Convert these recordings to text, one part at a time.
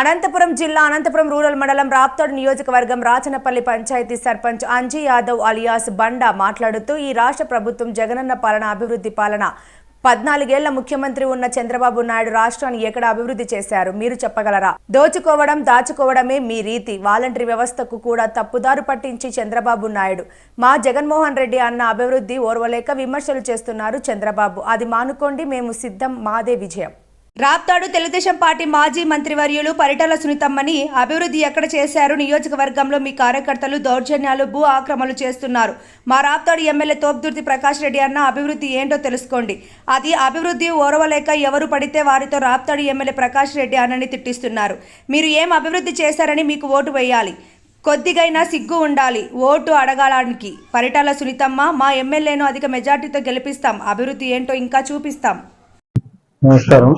అనంతపురం జిల్లా అనంతపురం రూరల్ మండలం రాప్తాడు నియోజకవర్గం రాచనపల్లి పంచాయతీ సర్పంచ్ అంజీ యాదవ్ అలియాస్ బండా మాట్లాడుతూ ఈ రాష్ట్ర ప్రభుత్వం జగనన్న పాలన అభివృద్ధి పాలన పద్నాలుగేళ్ళ ముఖ్యమంత్రి ఉన్న చంద్రబాబు నాయుడు రాష్ట్రాన్ని ఎక్కడ అభివృద్ధి చేశారు? మీరు చెప్పగలరా? దోచుకోవడం దాచుకోవడమే మీ రీతి. వాలంటరీ వ్యవస్థకు కూడా తప్పుదారు పట్టించి చంద్రబాబు నాయుడు. మా జగన్మోహన్ రెడ్డి అన్న అభివృద్ధి ఓర్వలేక విమర్శలు చేస్తున్నారు చంద్రబాబు. అది మానుకోండి మేము సిద్ధం. మాదే విజయం. రాప్తాడు తెలుగుదేశం పార్టీ మాజీ మంత్రివర్యులు పరిటాల సునీతమ్మని అభివృద్ధి ఎక్కడ చేశారు? నియోజకవర్గంలో మీ కార్యకర్తలు దౌర్జన్యాలు భూ ఆక్రమణలు చేస్తున్నారు. మా రాప్తాడు ఎమ్మెల్యే తోపుదుర్తి ప్రకాష్ రెడ్డి అన్న అభివృద్ధి ఏంటో తెలుసుకోండి. అది అభివృద్ధి ఓరవలేక ఎవరు పడితే వారితో రాప్తాడు ఎమ్మెల్యే ప్రకాష్ రెడ్డి అన్నని తిట్టిస్తున్నారు. మీరు ఏం అభివృద్ధి చేశారని మీకు ఓటు వేయాలి. కొద్దిగైనా సిగ్గు ఉండాలి. ఓటు అడగడానికి పరిటాల సునీతమ్మ మా ఎమ్మెల్యేను అధిక మెజార్టీతో గెలిపిస్తాం. అభివృద్ధి ఏంటో ఇంకా చూపిస్తాం. నమస్కారం.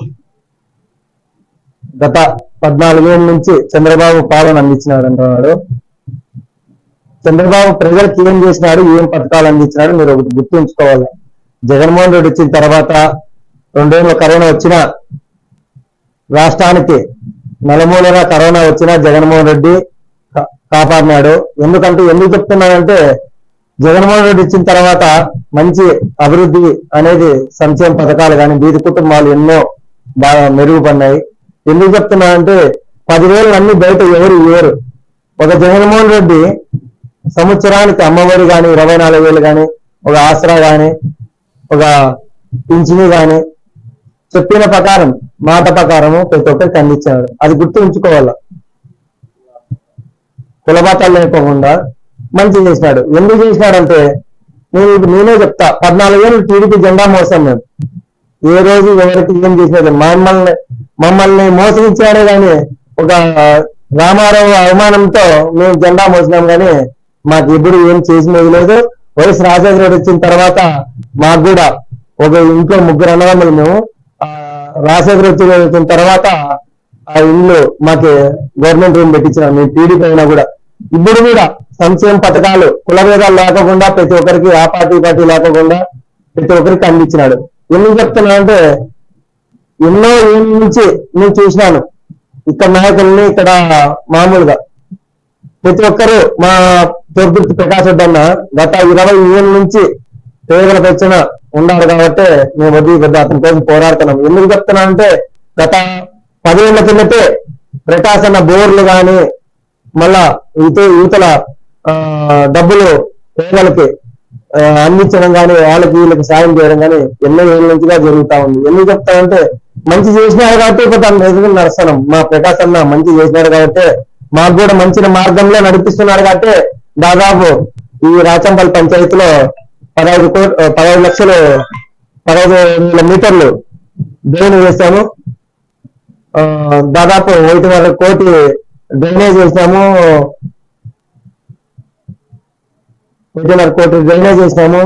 గత పద్నాలుగేళ్ళ నుంచి చంద్రబాబు పాలన అందించినాడు అంటున్నాడు. చంద్రబాబు ప్రజలకు ఏం చేసినాడు ఏం పథకాలు అందించినాడు మీరు ఒకటి గుర్తుంచుకోవాలి. జగన్మోహన్ రెడ్డి వచ్చిన తర్వాత రెండేళ్ళు కరోనా వచ్చిన రాష్ట్రానికి నలుమూలగా కరోనా వచ్చినా జగన్మోహన్ రెడ్డి కా- కాపాడినాడు. ఎందుకంటే ఎందుకు చెప్తున్నానంటే జగన్మోహన్ రెడ్డి ఇచ్చిన తర్వాత మంచి అభివృద్ధి అనేది సంక్షేమ పథకాలు కానీ వీధి కుటుంబాలు ఎన్నో బాగా మెరుగుపడినాయి. ఎందుకు చెప్తున్నా అంటే పదివేలు అన్ని బయట ఎవరు ఇవ్వరు. ఒక జగన్మోహన్ రెడ్డి సంవత్సరానికి అమ్మఒడి కానీ ఇరవై నాలుగు వేలు కానీ ఒక ఆసరా కానీ ఒక పింఛని కానీ చెప్పిన ప్రకారం మాట ప్రకారము ప్రతి ఒక్కరికి అందించాడు. అది గుర్తు ఉంచుకోవాల? కులబాతాలు లేకోకుండా మంచి చేసినాడు. ఎందుకు చేసినాడంటే నేను ఇప్పుడు నేనే చెప్తా. పద్నాలుగు వేలు టీడీపీ జెండా మోసాం మేము. ఏ రోజు ఎవరికి ఏం చేసినది మమ్మల్ని మమ్మల్ని మోసగించాడే కానీ ఒక రామారావు అవమానంతో మేము జెండా మోసినాం కానీ మాకు ఎప్పుడు ఏం చేసినది లేదు. వైఎస్ రాజశేఖర రెడ్డి వచ్చిన తర్వాత మాకు కూడా ఒక ఇంట్లో ముగ్గురు అన్నదమ్ములు మేము. ఆ, రాజశేఖర వచ్చిన తర్వాత ఆ ఇల్లు మాకు గవర్నమెంట్ రూమ్ పెట్టించినాం మీ టీడీపీ అయినా కూడా. ఇప్పుడు కూడా సంక్షేమ పథకాలు కుల భేదాలు లేకుండా ప్రతి ఒక్కరికి ఆ పార్టీ పార్టీ లేకుండా ప్రతి ఒక్కరికి అందించినాడు. ఎందుకు చెప్తున్నా అంటే ఎన్నో ఏళ్ళ నుంచి నేను చూసినాను. ఇక్కడ నాయకుల్ని ఇక్కడ మామూలుగా. ప్రతి ఒక్కరు మా తోర్పుర్తి ప్రకాశ్ అన్న గత ఇరవై ఏళ్ళ నుంచి పేదల పెంచిన ఉన్నారు కాబట్టి మేము వడ్డీ పెద్ద అతని కోసం పోరాడుతున్నాం. ఎందుకు చెప్తున్నా అంటే గత పదేళ్ళ కిందటే ప్రకాశ్ అన్న బోర్లు కానీ మళ్ళా ఇత యువతల ఆ, డబ్బులు పేదలకి అందించడం కానీ వాళ్ళకి వీళ్ళకి సాయం చేయడం కానీ ఎన్నో ఏళ్ళ నుంచిగా జరుగుతా ఉంది. ఎందుకు చెప్తానంటే మంచి చేసినారు కాబట్టి ఇప్పుడు తన ఎదురు నడుస్తున్నాం మా ప్రకాశ్ అన్న మంచి చేసినారు కాబట్టి మాకు కూడా మంచి మార్గంలో నడిపిస్తున్నారు కాబట్టి దాదాపు ఈ రాచంపల్లి పంచాయతీలో పదహైదు కోట్ పదహైదు లక్షలు పదహైదు వేల మీటర్లు డ్రైన్ వేసాము. ఆ, దాదాపు ఒకటిన్నర కోటి డ్రైనేజ్ వేసాము. ఒకటిన్నర కోటి డ్రైనేజ్ చేసినాము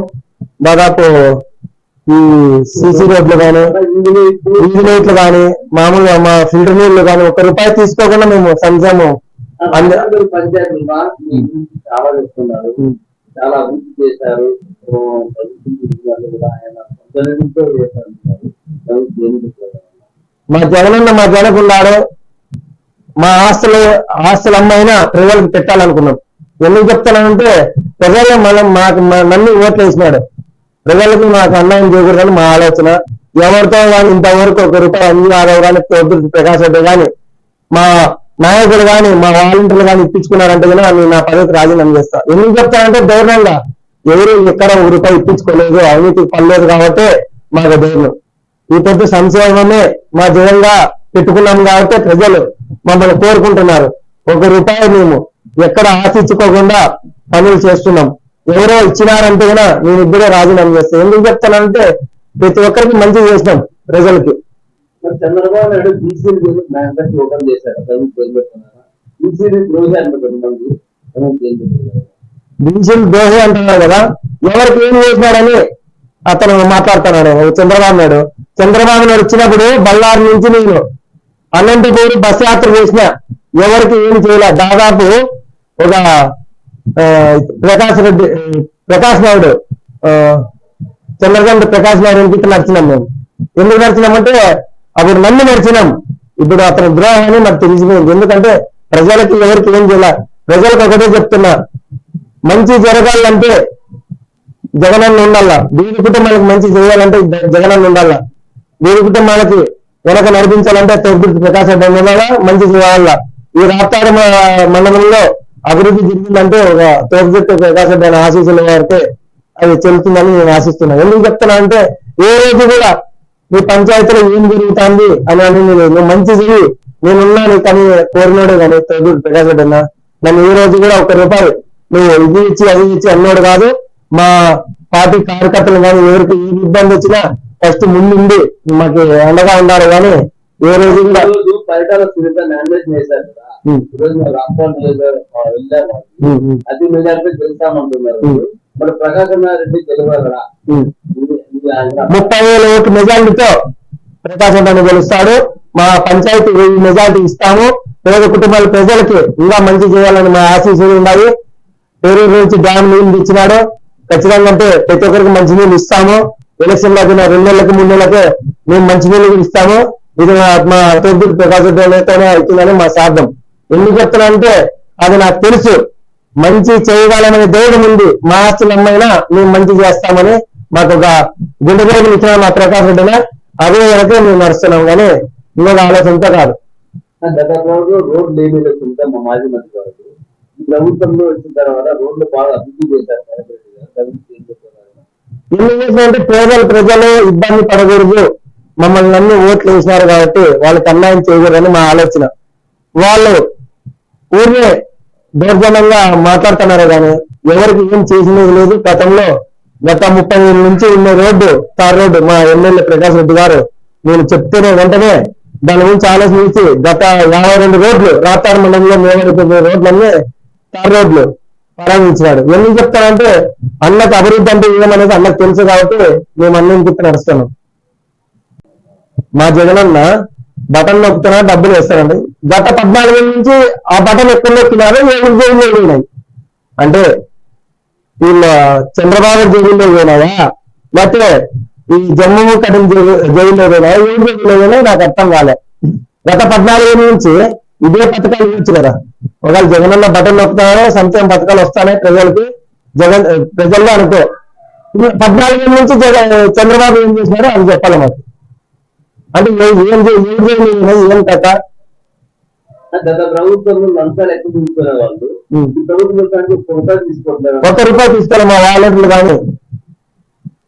దాదాపు ఈ సిసి రోడ్లు కానీ ఇంజనీర్లు కానీ మామూలుగా మా ఫిల్టర్ నీళ్ళు కానీ ఒక్క రూపాయి తీసుకోకుండా మేము సంక్షేమం చాలా చాలా అభివృద్ధి చేశారు? మా జగనన్న మా జనకున్నాడు మా ఆస్తులు ఆస్తులు అమ్మైనా ప్రజలకు పెట్టాలనుకున్నాం ఎందుకు చెప్తానంటే ప్రజలు మనం మాకు మా- నన్ను ఓట్లు వేసినాడు ప్రజలకు మాకు అన్యాయం చేయకూడదని మా ఆలోచన. ఎవరితో కానీ ఇంతవరకు ఒక రూపాయి అంజీ యాదవ్ కానీ తోటి ప్రకాశ్ రెడ్డి కానీ మా నాయకులు కానీ మా వాలంటీర్లు కానీ ఇప్పించుకున్నారంటే కానీ నేను నా పదవికి రాజీనామా చేస్తా. ఎందుకు చెప్తానంటే ధైర్యంగా ఎవరు ఎక్కడ ఒక రూపాయి ఇప్పించుకోలేదు అవినీతి పడలేదు కాబట్టి మాకు ధైర్యం ఈ పెద్ద సంక్షేమమే మా జగన్గా పెట్టుకున్నాం కాబట్టి ప్రజలు మమ్మల్ని కోరుకుంటున్నారు. ఒక రూపాయి మేము ఎక్కడ ఆశించుకోకుండా పనులు చేస్తున్నాం. ఎవరో ఇచ్చినారంటే కూడా నేను ఇప్పుడే రాజీనామా చేస్తాను ఎందుకు చెప్తానంటే ప్రతి ఒక్కరికి మంచి చేసినాం ప్రజలకి. చంద్రబాబు నాయుడు బీసీలు ఓపెన్ చేశారు. అంటున్నారు కదా ఎవరికి ఏం చేసినాడని అతను మాట్లాడుతున్నాడు. చంద్రబాబు నాయుడు. చంద్రబాబు నాయుడు వచ్చినప్పుడు బళ్ళారి నుంచి నేను అనంతపూర్ బస్ యాత్ర చేసిన ఎవరికి ఏం చేయలే. దాదాపు ఒక ఆ, ప్రకాష్ రెడ్డి ప్రకాష్ నాయుడు ఆ, చంద్రకాంత్ ప్రకాష్ నాయుడు ఇంటికి నడిచినాం మేము? ఎందుకు నడిచినామంటే అప్పుడు నన్ను నడిచినాం. ఇప్పుడు అతని ద్రోహాన్ని నాకు తెలిసిపోయింది. ఎందుకంటే ప్రజలకి ఎవరికి ఏం చేయాల? ప్రజలకు ఒకటే చెప్తున్నా. మంచి జరగాలంటే జగనన్న ఉండాల. దీని కుటుంబాలకు మంచి చేయాలంటే జగనన్న ఉండాల. దీని కుటుంబాలకి వెనక నడిపించాలంటే తొగ్గుర్తి ప్రకాశ ఉండాలా మంచి చేయాలా? ఈ రాప్తాడు మండలంలో అభివృద్ధి జరిగిందంటే ఒక తోపుజెట్టు ప్రకాశ్ రెడ్డి ఆశీస్సులు ఆశీస్సుల అది చెల్లుతుందని నేను ఆశిస్తున్నాను ఎందుకు చెప్తున్నా అంటే ఏ రోజు కూడా మీ పంచాయతీలో ఏం జరుగుతుంది అని అని నేను నువ్వు మంచి చెయ్యి. నేనున్నాను కానీ కోరినోడే కానీ తోపుజెట్టు ప్రకాశ్ రెడ్డి అన్న నన్ను ఈ రోజు కూడా ఒక రూపాయి నువ్వు ఇది ఇచ్చి అది ఇచ్చి అన్నోడు కాదు. మా పార్టీ కార్యకర్తలు కానీ ఎవరికి ఏ ఇబ్బంది వచ్చినా ఫస్ట్ ముందుండి మాకు అండగా ఉన్నారు కానీ ఏ రోజు కూడా ఈ రోజు పరిటాల సునీత నామినేషన్ వేశారు కదా ఉమ్. ఈ రోజు మన రాష్ట్రం వెళ్ళాము ఉమ్, ఉమ్, అది మెజార్టీ గెలుస్తామంటున్నారు ఉమ్. మరి ప్రకాశం రెడ్డి గెలవాలరా ముప్పై వేల ఓట్ల మెజార్టీతో ప్రకాశం రెడ్డి గెలుస్తాడు. మా పంచాయతీ మెజార్టీ ఇస్తాము. పేద కుటుంబాల ప్రజలకి ఇంకా మంచి చేయాలని మా ఆశీస్సులు ఉన్నాయి. పేరు నుంచి డ్యామ్ నీళ్ళు ఇచ్చినాడు ఖచ్చితంగా అంటే ప్రతి ఒక్కరికి మంచి నీళ్ళు ఇస్తాము. ఎలక్షన్లో రెండు నెలలకు మూడు నెలలకే మేము మంచి నీళ్ళు ఇస్తాము. ఇది మా- తొమ్మిది ప్రకాశం అవుతుందని మా సార్థం. ఎందుకు చెప్తున్నా అది నాకు తెలుసు. మంచి చేయగలమనే ధైర్యం ఉంది. మా ఆస్తులు అమ్మైనా మేము మంచి చేస్తామని మాకు ఒక గుండె ధైర్యం ఇచ్చిన మా ప్రకాశ్ రెడ్డిన అదే వెనక మేము నడుస్తున్నాం. కానీ ఇంకొక ఆలోచనతో కాదు. లేకుండా మా మాజీ మంత్రి గారు ఈ ప్రభుత్వంలో వచ్చిన తర్వాత రోడ్లు బాగా అభివృద్ధి చేశారు. జగన్ రెడ్డి గారు. అభివృద్ధి ఏం చేస్తున్నారు ఎందుకు చేసినంటే పేదల ప్రజలు ఇబ్బంది పడకూడదు. మమ్మల్ని అన్ని ఓట్లు వేసినారు కాబట్టి వాళ్ళకి అన్యాయం చేయకూడదని మా ఆలోచన. వాళ్ళు ఊరినే దౌర్జన్యంగా మాట్లాడుతున్నారు కానీ ఎవరికి ఏం చేసినది లేదు. గతంలో గత ముప్పై ఏళ్ళ నుంచి ఉన్న రోడ్డు తార్ రోడ్డు మా ఎమ్మెల్యే ప్రకాష్ రెడ్డి గారు నేను చెప్తేనే వెంటనే దాని గురించి ఆలోచించి గత యాభై రెండు రోడ్లు రాతార్ మండలంలో మేమడిపోయిన రోడ్లన్నీ తార్ రోడ్లు ప్రారంభించినాడు ఎందుకు చెప్తానంటే అన్నకు అభివృద్ధి అంటే ఏమనేది అన్నకు తెలుసు కాబట్టి మేము అన్నింటికి నడుస్తున్నాం. మా జగనన్న బటన్ నొక్కుతున్నా డబ్బులు వేస్తారండి. గత పద్నాలుగు నుంచి ఆ బటన్ ఎక్కడ నొక్కినారో ఏడు జైల్లో పోయినాయి అంటే వీళ్ళ చంద్రబాబు జైల్లో పోయినాయా లేకపోతే ఈ జమ్మూ కఠిన జైల్లో పోయినాయా ఏడు జైల్లో పోయినాయి నాకు అర్థం కాలే. గత పద్నాలుగు నుంచి ఇదే పథకాలు ఇవ్వచ్చు కదా. ఒకవేళ జగనన్న బటన్ నొక్కుతారో సంక్షేమ పథకాలు వస్తానే ప్రజలకి జగన్ ప్రజల్లో అనుకో. పద్నాలుగు నుంచి జగన్ చంద్రబాబు ఏం చేసినారో అది చెప్పాలి మాకు. అంటే ఏ- చేయలేదు ఏం కథ? గత ప్రభుత్వంలో లంచాలు ఎక్కువ తీసుకునే వాళ్ళు. ఒక్క రూపాయి తీసుకోవాలి మా వాలెట్లు కానీ.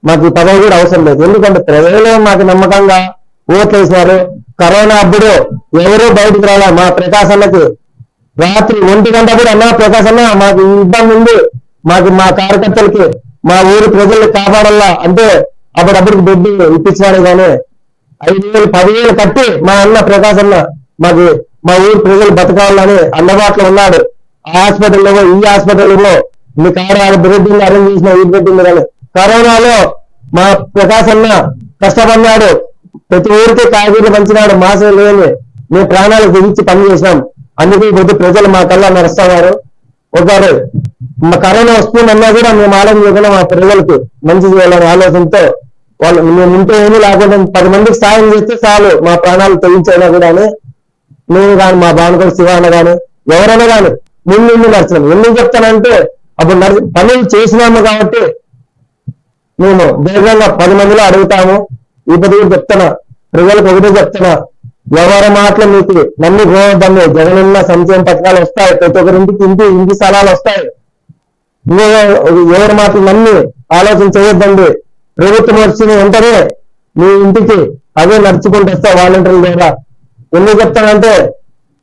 మాకు ఈ పదవి కూడా అవసరం లేదు. ఎందుకంటే ప్రజలు మాకు నమ్మకంగా ఓట్లు వేసినారు. కరోనా అప్పుడు ఎవరు బయటకు రాలే. మా ప్రకాశన్నకి రాత్రి ఒంటి గంట కూడా అన్నా ప్రకాశన్న మాకు ఇబ్బంది ఉంది. మాకు మా కార్యకర్తలకి మా ఊరి ప్రజల్ని కాపాడాలా అంటే అప్పుడప్పుడు బెడ్ ఇప్పించినాడు కానీ ఐదు వేలు పదివేలు కట్టి మా అన్న ప్రకాశ్ అన్న మాకు మా ఊరు ప్రజలు బతకాలని అందుబాటులో ఉన్నాడు. ఆ హాస్పిటల్లో ఈ హాస్పిటల్లో మీ కారు బెడ్ అరేంజ్ చేసిన ఈ బెడ్ కానీ కరోనాలో మా ప్రకాశ్ అన్న కష్టపడినాడు ప్రతి ఊరికి కాయగూరలు పంచినాడు మాసం లేని మేము ప్రాణాలు తెగించి పని చేసినాం. అందుకే కొద్ది ప్రజలు మా కల్లా నడుస్తున్నారు. ఒకరు మా కరోనా వస్తుందన్నా కూడా మేము ఆలోచన చేయకుండా మా ప్రజలకు మంచి చేయాలనే ఆలోచనతో వాళ్ళు మేము ఉంటే ఏమీ లేకుండా పది మందికి సాయం చేస్తే చాలు మా ప్రాణాలు తెగించైనా కూడా నేను కానీ మా భానుకోడు శివాన కానీ ఎవరైనా కానీ ముందు ముందు నడిచినాం ఎందుకు చెప్తానంటే అప్పుడు నడిచి పనులు చేసినాము కాబట్టి మేము ధైర్యంగా పది మందిలో అడుగుతాము. ఈ పది చెప్తున్నా ప్రజలకు ఒకటే చెప్తున్నా ఎవరి మాటలు మీకు నమ్మి పోవద్దండి జగనన్న సంక్షేమ పథకాలు వస్తాయి ప్రతి ఒక్కరింటికి ఇంటి ఇంటి స్థలాలు వస్తాయి. ఎవరి మాటలు నమ్మి ఆలోచన చేయొద్దండి. ప్రభుత్వం వచ్చిన వెంటనే మీ ఇంటికి అదే నడుచుకుంటూ వస్తాయి వాలంటీర్ల ద్వారా. ఎందుకు చెప్తానంటే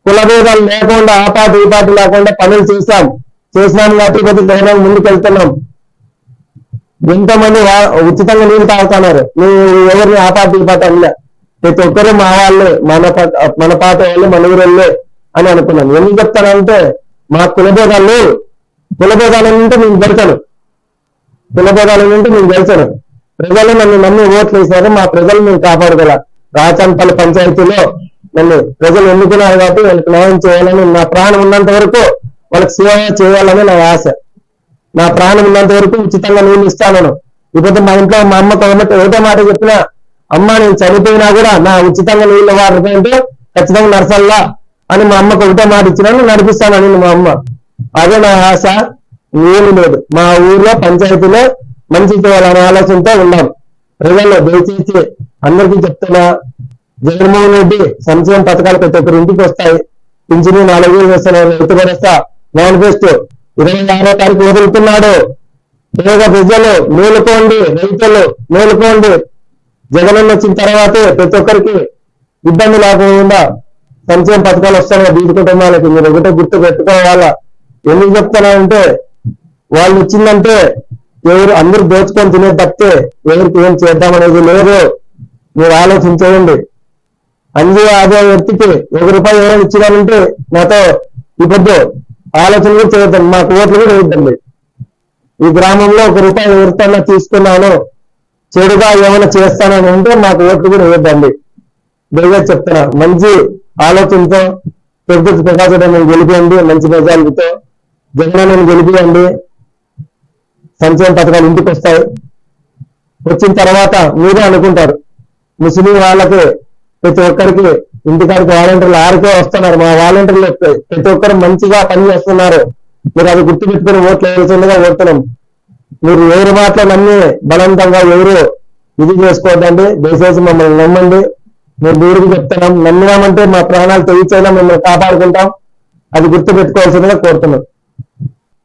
కులభేదాలు లేకుండా ఆ పార్టీ ఈ లేకుండా పనులు చేస్తాం చేసినాం కాబట్టి కొద్ది ధైర్యం ముందుకు వెళ్తున్నాం ఎంతో మంది ఉచితంగా నీళ్ళు తాగుతున్నారు. నువ్వు ఎవరిని ఆ పార్టీ ఈ ప్రతి ఒక్కరు మా వాళ్ళే మన పా- మన పాత వాళ్ళు మన ఊరోళ్ళే అని అనుకున్నాను ఎందుకు చెప్తానంటే మా కులభేదాలు కులభేదాలు అంటే నేను గెలిచాను కులభేదాలు అంటే నేను గెలిచాను ప్రజలు నన్ను నమ్మి ఓట్లు వేశారు మా ప్రజలు నేను కాపాడగల రాచంపల్లి పంచాయతీలో నన్ను ప్రజలు ఎన్నుకున్నారు కాబట్టి వాళ్ళకి న్యాయం చేయాలని నా ప్రాణం ఉన్నంత వరకు వాళ్ళకి సేవ చేయాలని నా ఆశ. నా ప్రాణం ఉన్నంత వరకు ఉచితంగా నీళ్ళు ఇస్తాను. ఇప్పుడు మా ఇంట్లో మా అమ్మ కాబట్టి ఒకటే మాట చెప్పినా అమ్మ నేను చనిపోయినా కూడా నా ఉచితంగా నీళ్ళు వాడుతుంటే ఖచ్చితంగా నర్సల్లా అని మా అమ్మకు ఒకటే మాట ఇచ్చినాను నడిపిస్తానని మా అమ్మ. అదే నా ఆశ. ఏమి లేదు. మా ఊర్లో పంచాయతీలో మంచి చేయాలనే ఆలోచనతో ఉన్నాం. ప్రజల్లో దయచేసి అందరికీ చెప్తున్నా జగన్మోహన్ రెడ్డి సంక్షేమ పథకాలు ప్రతి ఒక్కరి ఇంటికి వస్తాయి. పింఛను నాలుగు వేలు వేస్తున్నారు రైతు భరోసా మేనిఫెస్టో. ఇరవై ఆరో తారీఖు వదులుతున్నాడు. పేద ప్రజలు మేలుకోండి రైతులు మేలుకోండి. జగనన్న వచ్చిన తర్వాతే ప్రతి ఒక్కరికి ఇబ్బంది లేకుండా సంక్షేమ పథకాలు వస్తాయి బీది కుటుంబాలకి మీరు ఒకటే గుర్తు పెట్టుకోవాలా. ఎందుకు చెప్తున్నానంటే వాళ్ళు వచ్చిందంటే ఎవరు అందరూ దోచుకొని తినే తప్పితే ఎవరికి ఏం చేద్దామనేది లేదు. మీరు ఆలోచించేయండి అంజీ ఆదాయ వ్యక్తికి ఒక రూపాయి ఎవరైనా ఇచ్చినారంటే నాతో ఈ పొద్దు ఆలోచన కూడా చేయొద్దండి. మాకు ఓట్లు కూడా వేయద్దండి. ఈ గ్రామంలో ఒక రూపాయి ఎవరితోనా తీసుకున్నాను చెడుగా ఏమైనా చేస్తానని అంటే మాకు ఓట్లు కూడా వేయద్దండి. దయచేసి చెప్తున్నా మంచి ఆలోచనతో పెద్ద ప్రకాశం గెలిపియండి మంచి మెజారిటీతో జగన్ గెలిపియండి. సంక్షేమ పథకాలు ఇంటికి వస్తాయి వచ్చిన తర్వాత మీరే అనుకుంటారు. ముస్లిం వాళ్ళకి ప్రతి ఒక్కరికి ఇంటికాడికి వాలంటీర్లు ఆరికే వస్తున్నారు. మా వాలంటీర్లు ప్రతి ఒక్కరు మంచిగా పని చేస్తున్నారు. మీరు అది గుర్తుపెట్టుకుని ఓట్లు వేసిందిగా ఓడుతున్నాం మీరు ఎవరి మాటలు నమ్మి బలవంతంగా ఎవరు ఇది చేసుకోవద్దండి దయచేసి మమ్మల్ని నమ్మండి. మేము దూరికి చెప్తున్నాం నమ్మినామంటే మా ప్రాణాలు తెగించైనా మిమ్మల్ని కాపాడుకుంటాం. అది గుర్తు పెట్టుకోవాల్సిందిగా కోరుతున్నాం.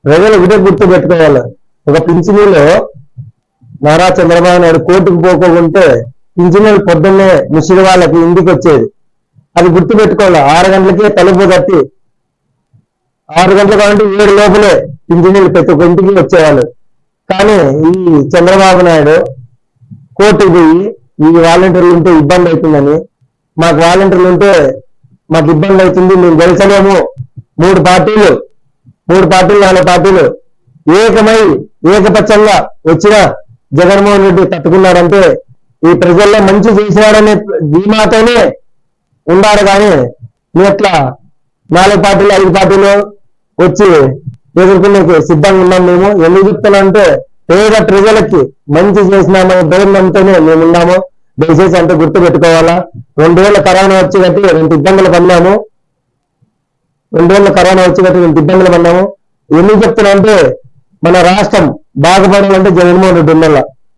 ప్రజలు ఒకటే గుర్తు పెట్టుకోవాలి ఒక పింఛనీలో నారా చంద్రబాబు నాయుడు కోర్టుకు పోకుంటే పింఛనీలు పొద్దున్నే ముసలి వాళ్ళకి ఇంటికి వచ్చేది. అది గుర్తుపెట్టుకోవాలి? ఆరు గంటలకే తలుపు కట్టి ఆరు గంటల కాబట్టి ఏడు లోపలే పింఛనీలు ప్రతి ఒక్క ఇంటికి వచ్చేవాళ్ళు. కానీ ఈ చంద్రబాబు నాయుడు కోర్టుకు పోయి ఈ వాలంటీర్లు ఉంటే ఇబ్బంది అవుతుందని మాకు వాలంటీర్లు ఉంటే మాకు ఇబ్బంది అవుతుంది మేము గెలిచలేము. మూడు పార్టీలు మూడు పార్టీలు నాలుగు పార్టీలు ఏకమై ఏకపక్షంగా వచ్చిన జగన్మోహన్ రెడ్డి తట్టుకున్నాడంటే ఈ ప్రజల్లో మంచి చేసినాడనే ధీమాతోనే ఉండాడు కానీ నువ్వు ఎట్లా? నాలుగు పార్టీలు ఐదు పార్టీలు వచ్చి ఎదుర్కొనే సిద్ధంగా ఉన్నాం మేము. ఎందుకు చెప్తున్నానంటే పేద ప్రజలకి మంచి చేసినామనే ధైర్యంతోనే మేము ఉన్నాము. దయచేసి అంటే గుర్తు పెట్టుకోవాలా? రెండేళ్ళ కరోనా వచ్చి కట్టి రెండు ఇబ్బందులు పడినాము. రెండేళ్ళ కరోనా వచ్చి కట్టి రెండు ఇబ్బందులు పడినాము. ఎందుకు చెప్తున్నా అంటే మన రాష్ట్రం బాగుపడాలంటే జగన్మోహన్ రెడ్డి ఉండాల.